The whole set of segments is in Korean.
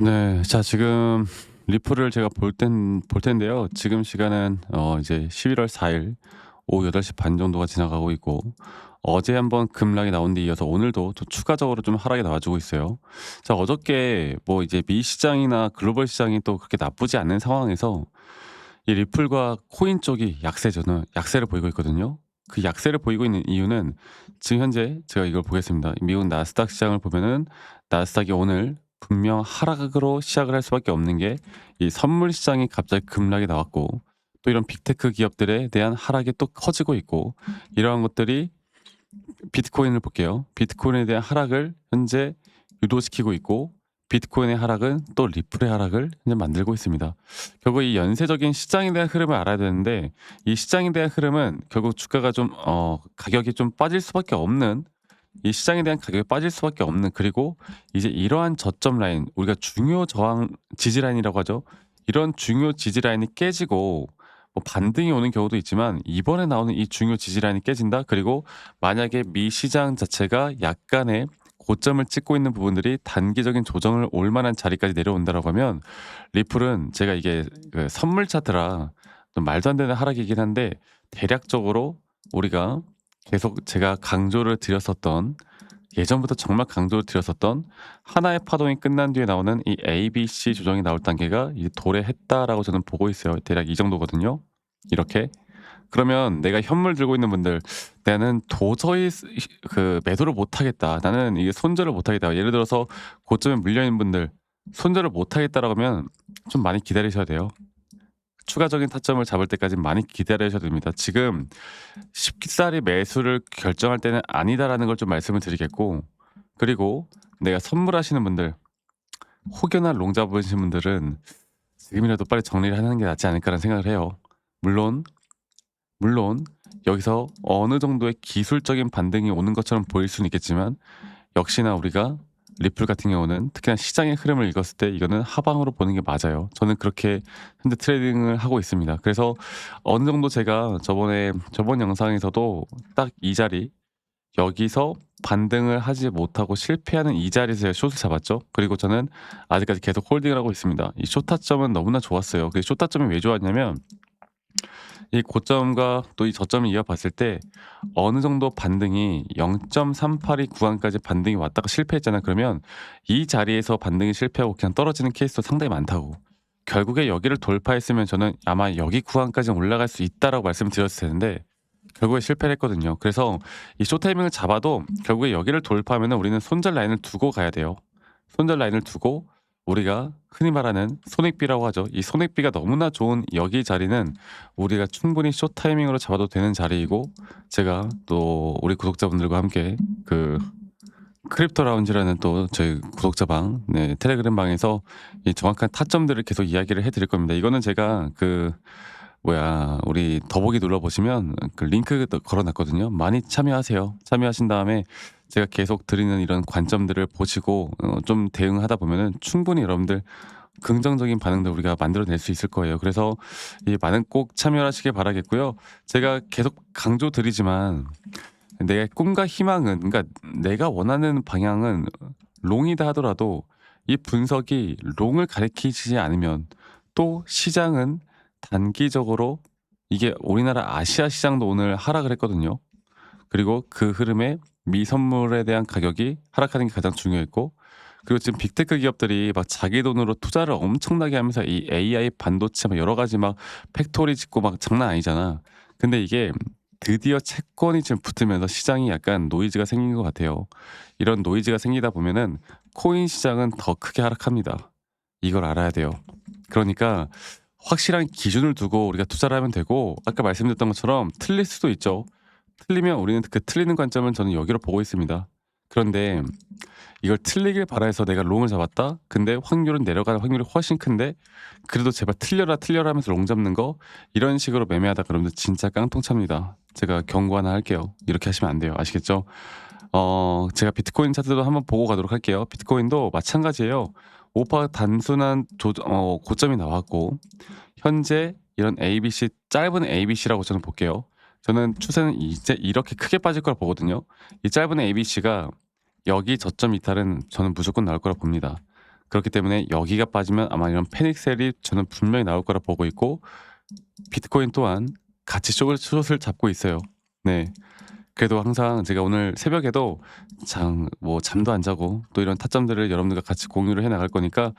네. 자 지금 리플을 제가 볼땐볼 텐데요. 지금 시간은 어 이제 11월 4일 오후 8시 반 정도가 지나가고 있고 어제 한번 급락이 나온 데 이어서 오늘도 또 추가적으로 좀 하락이 나와 주고 있어요. 자 어저께 뭐 이제 미 시장이나 글로벌 시장이 또 그렇게 나쁘지 않은 상황에서 이 리플과 코인 쪽이 약세저는 약세를 보이고 있거든요. 그 약세를 보이고 있는 이유는 지금 현재 제가 이걸 보겠습니다. 미국 나스닥 시장을 보면은 나스닥이 오늘 분명 하락으로 시작을 할 수밖에 없는 게 이 선물 시장이 갑자기 급락이 나왔고 또 이런 빅테크 기업들에 대한 하락이 또 커지고 있고 이러한 것들이 비트코인을 볼게요. 비트코인에 대한 하락을 현재 유도시키고 있고 비트코인의 하락은 또 리플의 하락을 현재 만들고 있습니다. 결국 이 연쇄적인 시장에 대한 흐름을 알아야 되는데 이 시장에 대한 흐름은 결국 주가가 좀 어, 가격이 좀 빠질 수밖에 없는 이 시장에 대한 가격이 빠질 수밖에 없는 그리고 이제 이러한 저점 라인 우리가 중요 저항 지지 라인이라고 하죠. 이런 중요 지지 라인이 깨지고 뭐 반등이 오는 경우도 있지만 이번에 나오는 이 중요 지지 라인이 깨진다. 그리고 만약에 미 시장 자체가 약간의 고점을 찍고 있는 부분들이 단기적인 조정을 올 만한 자리까지 내려온다라고 하면 리플은 제가 이게 그 선물 차트라 좀 말도 안 되는 하락이긴 한데 대략적으로 우리가 계속 제가 강조를 드렸었던 예전부터 정말 강조를 드렸었던 하나의 파동이 끝난 뒤에 나오는 이 ABC 조정이 나올 단계가 이제 도래했다라고 저는 보고 있어요. 대략 이 정도거든요. 이렇게 그러면 내가 현물 들고 있는 분들 나는 도저히 스- 그 매도를 못 하겠다. 나는 이게 손절을 못 하겠다. 예를 들어서 고점에 물려 있는 분들 손절을 못 하겠다라고 하면 좀 많이 기다리셔야 돼요. 추가적인 타점을 잡을 때까지 많이 기다리셔야 됩니다. 지금 쉽사리 매수를 결정할 때는 아니다라는 걸 좀 말씀을 드리겠고 그리고 내가 선물하시는 분들 혹여나 롱 잡으신 분들은 지금이라도 빨리 정리를 하는 게 낫지 않을까라는 생각을 해요. 물론 물론 여기서 어느 정도의 기술적인 반등이 오는 것처럼 보일 수는 있겠지만 역시나 우리가 리플 같은 경우는 특히나 시장의 흐름을 읽었을 때 이거는 하방으로 보는 게 맞아요. 저는 그렇게 현재 트레이딩을 하고 있습니다. 그래서 어느 정도 제가 저번에 저번 영상에서도 딱 이 자리 여기서 반등을 하지 못하고 실패하는 이 자리에서 제가 숏을 잡았죠. 그리고 저는 아직까지 계속 홀딩을 하고 있습니다. 이 숏타점은 너무나 좋았어요. 그 숏타점이 왜 좋았냐면 이 고점과 또 이 저점을 이어봤을 때 어느 정도 반등이 0.382 구간까지 반등이 왔다가 실패했잖아. 그러면 이 자리에서 반등이 실패하고 그냥 떨어지는 케이스도 상당히 많다고. 결국에 여기를 돌파했으면 저는 아마 여기 구간까지 올라갈 수 있다라고 말씀을 드렸을 텐데 결국에 실패를 했거든요. 그래서 이 쇼타이밍을 잡아도 결국에 여기를 돌파하면 우리는 손절 라인을 두고 가야 돼요. 손절 라인을 두고 우리가 흔히 말하는 손익비라고 하죠. 이 손익비가 너무나 좋은 여기 자리는 우리가 충분히 쇼 타이밍으로 잡아도 되는 자리이고 제가 또 우리 구독자분들과 함께 그 크립토 라운지라는 또 저희 구독자 방 네, 텔레그램 방에서 이 정확한 타점들을 계속 이야기를 해드릴 겁니다. 이거는 제가 그 뭐야 우리 더보기 눌러 보시면 그 링크 걸어놨거든요. 많이 참여하세요. 참여하신 다음에 제가 계속 드리는 이런 관점들을 보시고 어, 좀 대응하다 보면은 충분히 여러분들 긍정적인 반응들 우리가 만들어낼 수 있을 거예요. 그래서 이 많은 꼭 참여하시길 바라겠고요. 제가 계속 강조 드리지만 내 꿈과 희망은 그러니까 내가 원하는 방향은 롱이다 하더라도 이 분석이 롱을 가리키지 않으면 또 시장은 단기적으로 이게 우리나라 아시아 시장도 오늘 하락을 했거든요. 그리고 그 흐름에 미 선물에 대한 가격이 하락하는 게 가장 중요했고 그리고 지금 빅테크 기업들이 막 자기 돈으로 투자를 엄청나게 하면서 이 AI 반도체 막 여러 가지 막 팩토리 짓고 막 장난 아니잖아. 근데 이게 드디어 채권이 지금 붙으면서 시장이 약간 노이즈가 생긴 것 같아요. 이런 노이즈가 생기다 보면은 코인 시장은 더 크게 하락합니다. 이걸 알아야 돼요. 그러니까 확실한 기준을 두고 우리가 투자를 하면 되고 아까 말씀드렸던 것처럼 틀릴 수도 있죠. 틀리면 우리는 그 틀리는 관점은 저는 여기로 보고 있습니다. 그런데 이걸 틀리길 바라해서 내가 롱을 잡았다. 근데 확률은 내려가는 확률이 훨씬 큰데 그래도 제발 틀려라 틀려라 하면서 롱 잡는 거 이런 식으로 매매하다 그러면 진짜 깡통 찹니다. 제가 경고 하나 할게요. 이렇게 하시면 안 돼요. 아시겠죠? 어, 제가 비트코인 차트도 한번 보고 가도록 할게요. 비트코인도 마찬가지예요. 오파 단순한 조, 어, 고점이 나왔고 현재 이런 ABC 짧은 ABC라고 저는 볼게요. 저는 추세는 이제 이렇게 크게 빠질 거라 보거든요. 이 짧은 ABC가 여기 저점 이탈은 저는 무조건 나올 거라 봅니다. 그렇기 때문에 여기가 빠지면 아마 이런 패닉셀이 저는 분명히 나올 거라 보고 있고 비트코인 또한 같이 숏을 잡고 있어요. 네. 그래도 항상 제가 오늘 새벽에도 장 뭐 잠도 안 자고 또 이런 타점들을 여러분들과 같이 공유를 해 나갈 거니까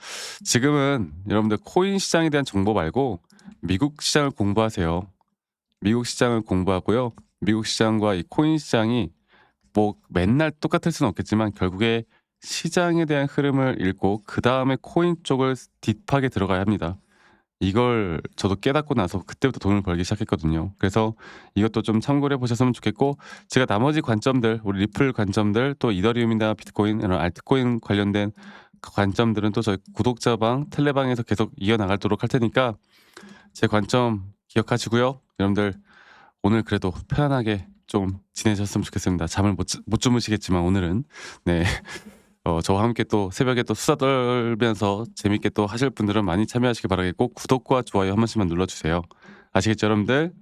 지금은 여러분들 코인 시장에 대한 정보 말고 미국 시장을 공부하세요. 미국 시장을 공부하고요. 미국 시장과 이 코인 시장이 뭐 맨날 똑같을 수는 없겠지만 결국에 시장에 대한 흐름을 읽고 그 다음에 코인 쪽을 딥하게 들어가야 합니다. 이걸 저도 깨닫고 나서 그때부터 돈을 벌기 시작했거든요. 그래서 이것도 좀 참고를 해 보셨으면 좋겠고 제가 나머지 관점들 우리 리플 관점들 또 이더리움이나 비트코인 이런 알트코인 관련된 그 관점들은 또 저희 구독자방 텔레방에서 계속 이어나가도록 할 테니까 제 관점 기억하시고요. 여러분들 오늘 그래도 편안하게 좀 지내셨으면 좋겠습니다. 잠을 못, 주- 못 주무시겠지만 오늘은 네. 어, 저와 함께 또 새벽에 또 수다 떨면서 재밌게 또 하실 분들은 많이 참여하시기 바라겠고 구독과 좋아요 한 번씩만 눌러주세요. 아시겠죠 여러분들?